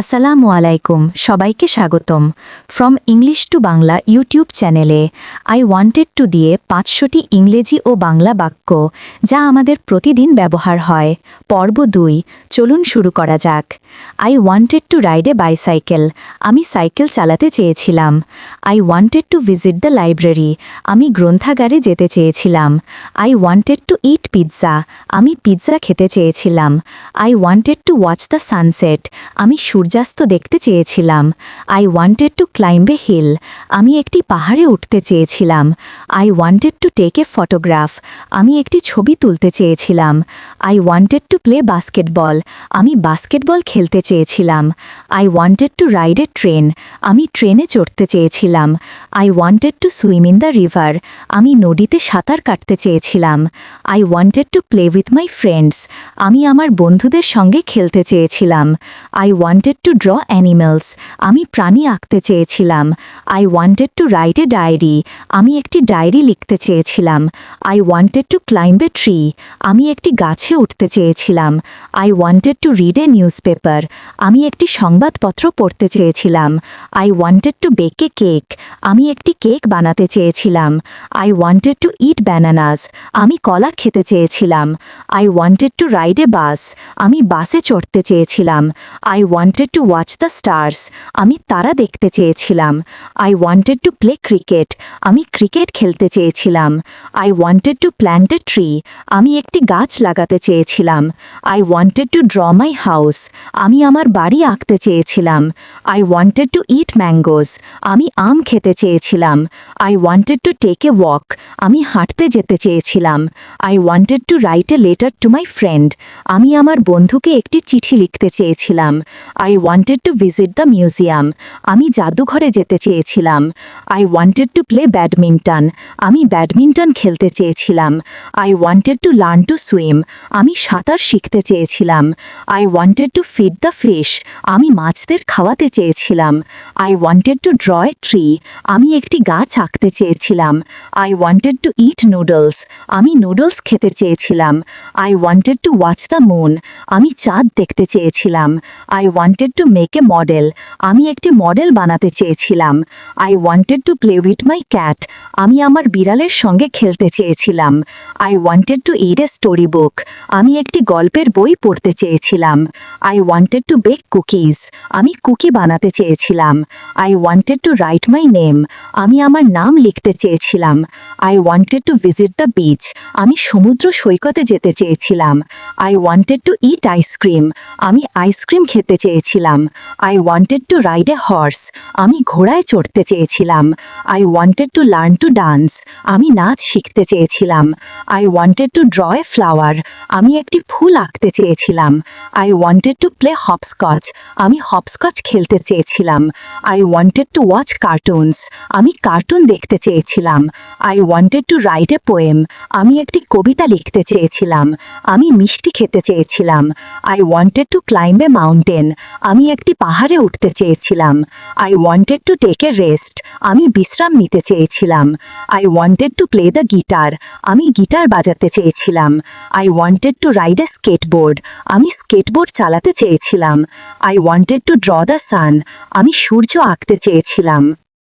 আসসালামু আলাইকুম, সবাইকে স্বাগতম। From English to Bangla YouTube চ্যানেলে আই ওয়ান্টেড টু দিয়ে পাঁচশোটি ইংরেজি ও বাংলা বাক্য, যা আমাদের প্রতিদিন ব্যবহার হয়। পর্ব দুই, চলুন শুরু করা যাক। I wanted to ride a bicycle আমি সাইকেল চালাতে চেয়েছিলাম। I wanted to visit the library আমি গ্রন্থাগারে যেতে চেয়েছিলাম। I wanted to eat pizza আমি পিৎজা খেতে চেয়েছিলাম। I wanted to watch the sunset আমি সূর্যাস্ত দেখতে চেয়েছিলাম। I wanted to climb a hill আমি একটি পাহাড়ে উঠতে চেয়েছিলাম। I wanted to take a photograph আমি একটি ছবি তুলতে চেয়েছিলাম। I wanted to play basketball আমি বাস্কেটবল খেলতে চেয়েছিলাম। I wanted to ride a train আমি ট্রেনে চড়তে চেয়েছিলাম। I wanted to swim in the river আমি নদীতে সাঁতার কাটতে চেয়েছিলাম। I wanted to play with my friends আমি আমার বন্ধুদের সঙ্গে খেলতে চেয়েছিলাম। I wanted to draw animals আমি প্রাণী আঁকতে চেয়েছিলাম। I wanted to write a diary আমি একটি ডায়েরি লিখতে চেয়েছিলাম। I wanted to climb a tree আমি একটি গাছে উঠতে চেয়েছিলাম। I wanted to read a newspaper আমি একটি সংবাদপত্র পড়তে চেয়েছিলাম। I wanted to bake a cake আমি একটি কেক বানাতে চেয়েছিলাম। I wanted to eat bananas আমি কলা খেতে চেয়েছিলাম। I wanted to ride a bus আমি বাসে চড়তে চেয়েছিলাম। I wanted to watch the stars আমি তারা দেখতে চেয়েছিলাম। I wanted to play cricket আমি ক্রিকেট খেলতে চেয়েছিলাম। I wanted to plant a tree আমি একটি গাছ লাগাতে চেয়েছিলাম। I wanted to draw my house আমি আমার বাড়ি আঁকতে চেয়েছিলাম। I wanted to eat mangoes আমি আম খেতে চেয়েছিলাম। I wanted to take a walk আমি হাঁটতে যেতে চেয়েছিলাম। I wanted to write a letter to my friend আমি আমার বন্ধুকে একটি চিঠি লিখতে চেয়েছিলাম। I wanted to visit the museum আমি জাদুঘরে যেতে চেয়েছিলাম। I wanted to play badminton আমি ব্যাডমিন্টন খেলতে চেয়েছিলাম। I wanted to learn to swim আমি সাঁতার শিখতে চেয়েছিলাম। I wanted to feed the fish আমি মাছদের খাওয়াতে চেয়েছিলাম। I wanted to draw a tree আমি একটি গাছ আঁকতে চেয়েছিলাম। I wanted to eat noodles আমি নুডলস খেতে চেয়েছিলাম। I wanted to watch the moon আমি চাঁদ দেখতে চেয়েছিলাম। I wanted to make a model আমি একটি মডেল বানাতে চেয়েছিলাম। I wanted to play with my cat আমি আমার বিড়ালের সঙ্গে খেলতে চেয়েছিলাম। I wanted to read a story book আমি একটি গল্পের বই পড়তে চেয়েছিলাম। I wanted to bake cookies আমি কুকি বানাতে চেয়েছিলাম। I wanted to write my name আমি আমার নাম লিখতে চেয়েছিলাম। I wanted to visit the beach আমি সমুদ্র সৈকতে যেতে চেয়েছিলাম। I wanted to eat ice cream আমি আইসক্রিম খেতে চেয়েছিলাম। I wanted to ride a horse আমি ঘোড়ায় চড়তে চেয়েছিলাম। I wanted to learn to dance আমি নাচ শিখতে চেয়েছিলাম। I wanted to draw a flower আমি একটি ফুল আঁকতে চেয়েছিলাম। I wanted to play hopscotch আমি হপস্কচ খেলতে চেয়েছিলাম। I wanted to watch cartoons আমি কার্টুন দেখতে চেয়েছিলাম। I wanted to write a poem আমি একটি কবিতা লিখতে চেয়েছিলাম। আমি মিষ্টি খেতে চেয়েছিলাম। I wanted to climb a mountain আমি একটি পাহাড়ে উঠতে চেয়েছিলাম। I wanted to take a rest আমি বিশ্রাম নিতে চেয়েছিলাম। I wanted to play the guitar আমি গিটার বাজাতে চেয়েছিলাম। I wanted to ride a skateboard আমি স্কেটবোর্ড চালাতে চেয়েছিলাম। I wanted to draw the sun আমি সূর্য আঁকতে চেয়েছিলাম।